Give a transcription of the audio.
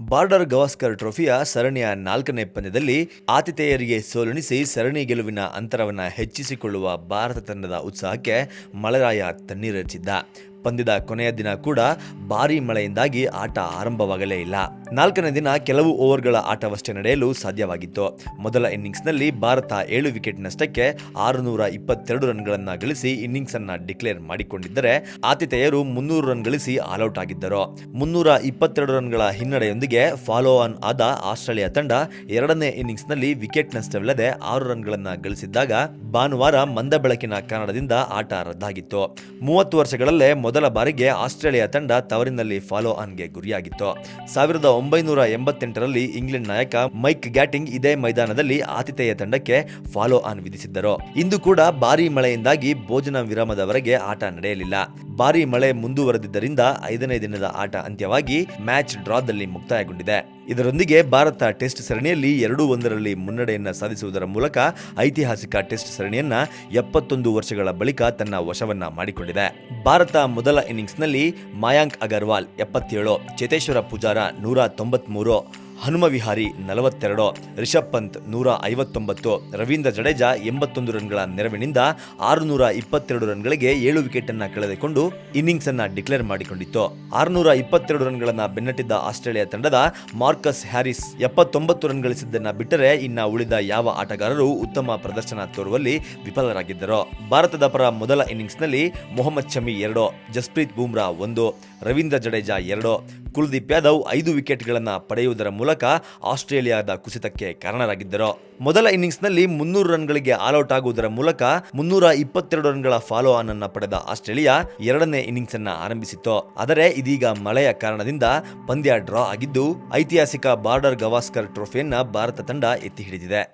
Border Gavaskar ಟ್ರೋಫಿಯ ಸರಣಿಯ ನಾಲ್ಕನೇ ಪಂದ್ಯದಲ್ಲಿ ಆತಿಥೇಯರಿಗೆ ಸೋಲುಣಿಸಿ ಸರಣಿ ಗೆಲುವಿನ ಅಂತರವನ್ನು ಹೆಚ್ಚಿಸಿಕೊಳ್ಳುವ ಭಾರತ ತಂಡದ ಉತ್ಸಾಹಕ್ಕೆ ಮಳರಾಯ ತಣ್ಣೀರೆಚ್ಚಿದ್ದ ಪಂದ್ಯದ ಕೊನೆಯ ದಿನ ಕೂಡ ಭಾರೀ ಮಳೆಯಿಂದಾಗಿ ಆಟ ಆರಂಭವಾಗಲೇ ಇಲ್ಲ. ನಾಲ್ಕನೇ ದಿನ ಕೆಲವು ಓವರ್ಗಳ ಆಟವಷ್ಟೇ ನಡೆಯಲು ಸಾಧ್ಯವಾಗಿತ್ತು. ಮೊದಲ ಇನ್ನಿಂಗ್ಸ್ನಲ್ಲಿ ಭಾರತ ಏಳು ವಿಕೆಟ್ ನಷ್ಟಕ್ಕೆ ಆರುನೂರ ಇಪ್ಪತ್ತೆರಡು ರನ್ಗಳನ್ನು ಗಳಿಸಿ ಇನ್ನಿಂಗ್ಸ್ ಅನ್ನ ಡಿಕ್ಲೇರ್ ಮಾಡಿಕೊಂಡಿದ್ದರೆ ಆತಿಥೇಯರು ಮುನ್ನೂರು ರನ್ ಗಳಿಸಿ ಆಲ್ಔಟ್ ಆಗಿದ್ದರು. ಮುನ್ನೂರ ಇಪ್ಪತ್ತೆರಡು ರನ್ಗಳ ಹಿನ್ನಡೆಯೊಂದಿಗೆ ಫಾಲೋ ಆನ್ ಆದ ಆಸ್ಟ್ರೇಲಿಯಾ ತಂಡ ಎರಡನೇ ಇನ್ನಿಂಗ್ಸ್ನಲ್ಲಿ ವಿಕೆಟ್ ನಷ್ಟವಿಲ್ಲದೆ ಆರು ರನ್ಗಳನ್ನು ಗಳಿಸಿದ್ದಾಗ ಭಾನುವಾರ ಮಂದ ಬೆಳಕಿನ ಕಾರಣದಿಂದ ಆಟ ರದ್ದಾಗಿತ್ತು. ಮೂವತ್ತು ವರ್ಷಗಳಲ್ಲೇ ಮೊದಲ ಬಾರಿಗೆ ಆಸ್ಟ್ರೇಲಿಯಾ ತಂಡ ತವರಿನಲ್ಲಿ ಫಾಲೋ ಆನ್ಗೆ ಗುರಿಯಾಗಿತ್ತು. ಸಾವಿರದ ಒಂಬೈನೂರ ಎಂಬತ್ತೆಂಟರಲ್ಲಿ ಇಂಗ್ಲೆಂಡ್ ನಾಯಕ ಮೈಕ್ ಗ್ಯಾಟಿಂಗ್ ಇದೇ ಮೈದಾನದಲ್ಲಿ ಆತಿಥೇಯ ತಂಡಕ್ಕೆ ಫಾಲೋ ಆನ್ ವಿಧಿಸಿದ್ದರು. ಇಂದು ಕೂಡ ಭಾರೀ ಮಳೆಯಿಂದಾಗಿ ಭೋಜನ ವಿರಾಮದವರೆಗೆ ಆಟ ನಡೆಯಲಿಲ್ಲ. ಭಾರೀ ಮಳೆ ಮುಂದುವರೆದಿದ್ದರಿಂದ ಐದನೇ ದಿನದ ಆಟ ಅಂತ್ಯವಾಗಿ ಮ್ಯಾಚ್ ಡ್ರಾದಲ್ಲಿ ಮುಕ್ತಾಯಗೊಂಡಿದೆ. ಇದರೊಂದಿಗೆ ಭಾರತ ಟೆಸ್ಟ್ ಸರಣಿಯಲ್ಲಿ ಎರಡು ಒಂದರಲ್ಲಿ ಮುನ್ನಡೆಯನ್ನು ಸಾಧಿಸುವುದರ ಮೂಲಕ ಐತಿಹಾಸಿಕ ಟೆಸ್ಟ್ ಸರಣಿಯನ್ನ ಎಪ್ಪತ್ತೊಂದು ವರ್ಷಗಳ ಬಳಿಕ ತನ್ನ ವಶವನ್ನ ಮಾಡಿಕೊಂಡಿದೆ. ಭಾರತ ಮೊದಲ ಇನ್ನಿಂಗ್ಸ್ನಲ್ಲಿ ಮಾಯಾಂಕ್ ಅಗರ್ವಾಲ್ ಎಪ್ಪತ್ತೇಳು ಚೇತೇಶ್ವರ ಪೂಜಾರ ನೂರ ತೊಂಬತ್ಮೂರು ಹನುಮ ವಿಹಾರಿ ನಲವತ್ತೆರಡು, ರಿಷಬ್ ಪಂತ್ ನೂರ ಐವತ್ತೊಂಬತ್ತು, ರವೀಂದ್ರ ಜಡೇಜಾ ಎಂಬತ್ತೊಂದು ರನ್ಗಳ ನೆರವಿನಿಂದ ಆರುನೂರ ಇಪ್ಪತ್ತೆರಡು ರನ್ಗಳಿಗೆ ಏಳು ವಿಕೆಟ್ ಅನ್ನ ಕಳೆದುಕೊಂಡು ಇನ್ನಿಂಗ್ಸ್ ಅನ್ನ ಡಿಕ್ಲೇರ್ ಮಾಡಿಕೊಂಡಿತ್ತು. ಆರುನೂರ ಇಪ್ಪತ್ತೆರಡು ರನ್ಗಳನ್ನ ಬೆನ್ನಟ್ಟಿದ್ದ ಆಸ್ಟ್ರೇಲಿಯಾ ತಂಡದ ಮಾರ್ಕಸ್ ಹ್ಯಾರಿಸ್ ಎಪ್ಪತ್ತೊಂಬತ್ತು ರನ್ ಗಳಿಸಿದ್ದನ್ನ ಬಿಟ್ಟರೆ ಇನ್ನ ಉಳಿದ ಯಾವ ಆಟಗಾರರು ಉತ್ತಮ ಪ್ರದರ್ಶನ ತೋರುವಲ್ಲಿ ವಿಫಲರಾಗಿದ್ದರು. ಭಾರತದ ಪರ ಮೊದಲ ಇನ್ನಿಂಗ್ಸ್ನಲ್ಲಿ ಮೊಹಮ್ಮದ್ ಶಮಿ ಎರಡು, ಜಸ್ಪ್ರೀತ್ ಬೂಮ್ರಾ ಒಂದು, ರವೀಂದ್ರ ಜಡೇಜಾ ಎರಡು ಕುಲ್ದೀಪ್ ಯಾದವ್ ಐದು ವಿಕೆಟ್ಗಳನ್ನು ಪಡೆಯುವುದರ ಮೂಲಕ ಆಸ್ಟ್ರೇಲಿಯಾದ ಕುಸಿತಕ್ಕೆ ಕಾರಣರಾಗಿದ್ದರು. ಮೊದಲ ಇನ್ನಿಂಗ್ಸ್ನಲ್ಲಿ ಮುನ್ನೂರು ರನ್ಗಳಿಗೆ ಆಲ್ಔಟ್ ಆಗುವುದರ ಮೂಲಕ ಮುನ್ನೂರ ಇಪ್ಪತ್ತೆರಡು ರನ್ಗಳ ಫಾಲೋ ಆನ್ ಅನ್ನ ಪಡೆದ ಆಸ್ಟ್ರೇಲಿಯಾ ಎರಡನೇ ಇನ್ನಿಂಗ್ಸ್ ಅನ್ನ ಆರಂಭಿಸಿತ್ತು. ಆದರೆ ಇದೀಗ ಮಳೆಯ ಕಾರಣದಿಂದ ಪಂದ್ಯ ಡ್ರಾ ಆಗಿದ್ದು ಐತಿಹಾಸಿಕ ಬಾರ್ಡರ್ ಗವಾಸ್ಕರ್ ಟ್ರೋಫಿಯನ್ನ ಭಾರತ ತಂಡ ಎತ್ತಿ ಹಿಡಿದಿದೆ.